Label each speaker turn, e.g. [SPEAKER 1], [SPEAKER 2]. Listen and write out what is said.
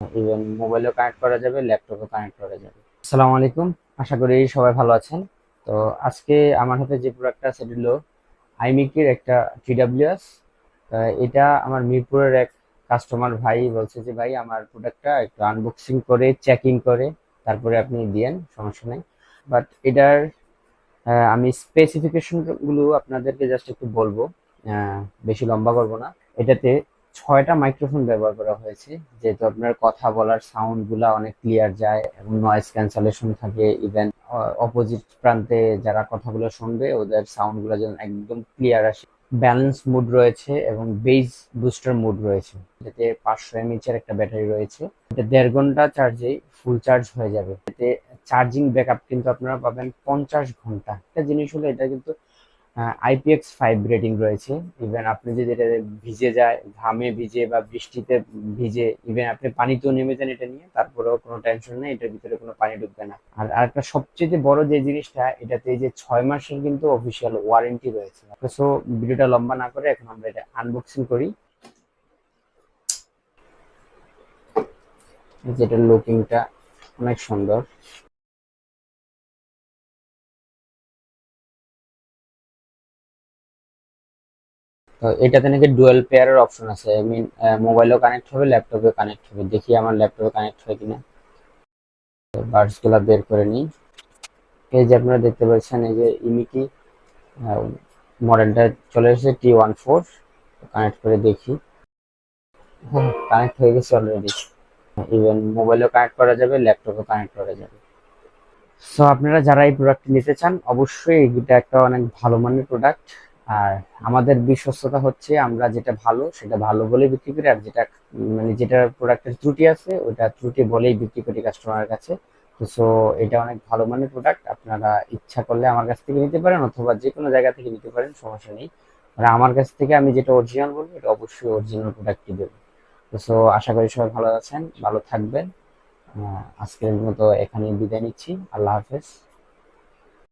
[SPEAKER 1] Even মোবাইলেও connect করা যাবে ল্যাপটপও connect করা যাবে। আসসালামু আলাইকুম, আশা করি সবাই ভালো আছেন। তো আজকে আমার হাতে যে প্রোডাক্টটা সেটা হলো আইমিকির একটা টিডাব্লিউএস এটা আমার মিরপুরের এক কাস্টমার ভাই বলছে যে, ভাই, আমার প্রোডাক্টটা একটু আনবক্সিং করে চেকিং করে, তারপরে আপনি দিয়েন, সমস্যা নেই। বাট এটার আমি স্পেসিফিকেশনগুলো আপনাদেরকে জাস্ট একটু বলব। বেশি লম্বা করব না। এটাতে ছয়টা মাইক্রোফোন ব্যবহার করা হয়েছে। যেহেতু আপনার কথা বলার সাউন্ডগুলা অনেক ক্লিয়ার যায় এবং নয়েজ ক্যান্সেলেশন থাকে ইভেন অপোজিট প্রান্তে যারা কথাগুলো শুনবে, ওদের সাউন্ডগুলো যেন একদম ক্লিয়ার আসে। ব্যালেন্স মুড রয়েছে এবং বেজ বুস্টার মুড রয়েছে। এটাতে পাঁচশো এমএইচ এর একটা ব্যাটারি রয়েছে। এটা দেড় ঘণ্টা চার্জে ফুল চার্জ হয়ে যাবে। এতে চার্জিং ব্যাকআপ কিন্তু আপনারা পাবেন পঞ্চাশ ঘণ্টা। একটা জিনিস হলো, এটা কিন্তু আইপিএক্স ফাইভ রেটিং রয়েছে। ইভেন আপনি যদি এটা ভিজে যায়, ঘামে ভিজে বা বৃষ্টিতে ভিজে ইভেন আপনি পানিতেও নেমে যান এটা নিয়ে, তারপরেও কোনো টেনশন নেই, এটার ভিতরে কোনো পানি ঢুকবে না। আর আরেকটা সবচেয়ে বড় যে জিনিসটা, এটাতে যে ছয় মাসের কিন্তু অফিসিয়াল ওয়ারেন্টি রয়েছে। সো ভিডিওটা লম্বা না করে এখন আমরা এটা আনবক্সিং করি। যেটার লুকিংটা অনেক সুন্দর। তো এটাতে নাকি ডুয়েল পেয়ারের অপশন আছে। আই মিন মোবাইলেও কানেক্ট হবে ল্যাপটপে কানেক্ট হবে। দেখি আমার ল্যাপটপে কানেক্ট হয় কিনা। বার্ডসগুলা বের করে নিই। এই যে আপনারা দেখতে পাচ্ছেন, এই যে ইমিকি মডেলটা চলে এসেছে টি ওয়ান ফোর কানেক্ট করে দেখি। হ্যাঁ কানেক্ট হয়ে গেছে অলরেডি ইভেন মোবাইলেও কানেক্ট করা যাবে ল্যাপটপেও কানেক্ট করা যাবে। সো আপনারা যারা এই প্রোডাক্ট নিতে চান, অবশ্যই এটা একটা অনেক ভালো মানের প্রোডাক্ট আর আমাদের বিশ্বস্ততা হচ্ছে আমরা যেটা ভালো, সেটা ভালো বলে বিক্রি করি, আর যেটা মানে যেটা প্রোডাক্টের ত্রুটি আছে, ওটা ত্রুটি বলেই বিক্রি করি কাস্টমারের কাছে। তো সো এটা অনেক ভালো মানের প্রোডাক্ট আপনারা ইচ্ছা করলে আমার কাছ থেকে নিতে পারেন, অথবা যে কোনো জায়গা থেকে নিতে পারেন, সমস্যা নেই। আর আমার কাছ থেকে আমি যেটা অরিজিনাল বলব, এটা অবশ্যই অরিজিনাল প্রোডাক্টই দেবো তো সো আশা করি সবাই ভালো আছেন, ভালো থাকবেন। আজকের মতো এখানে বিদায় নিচ্ছি। আল্লাহ হাফেজ।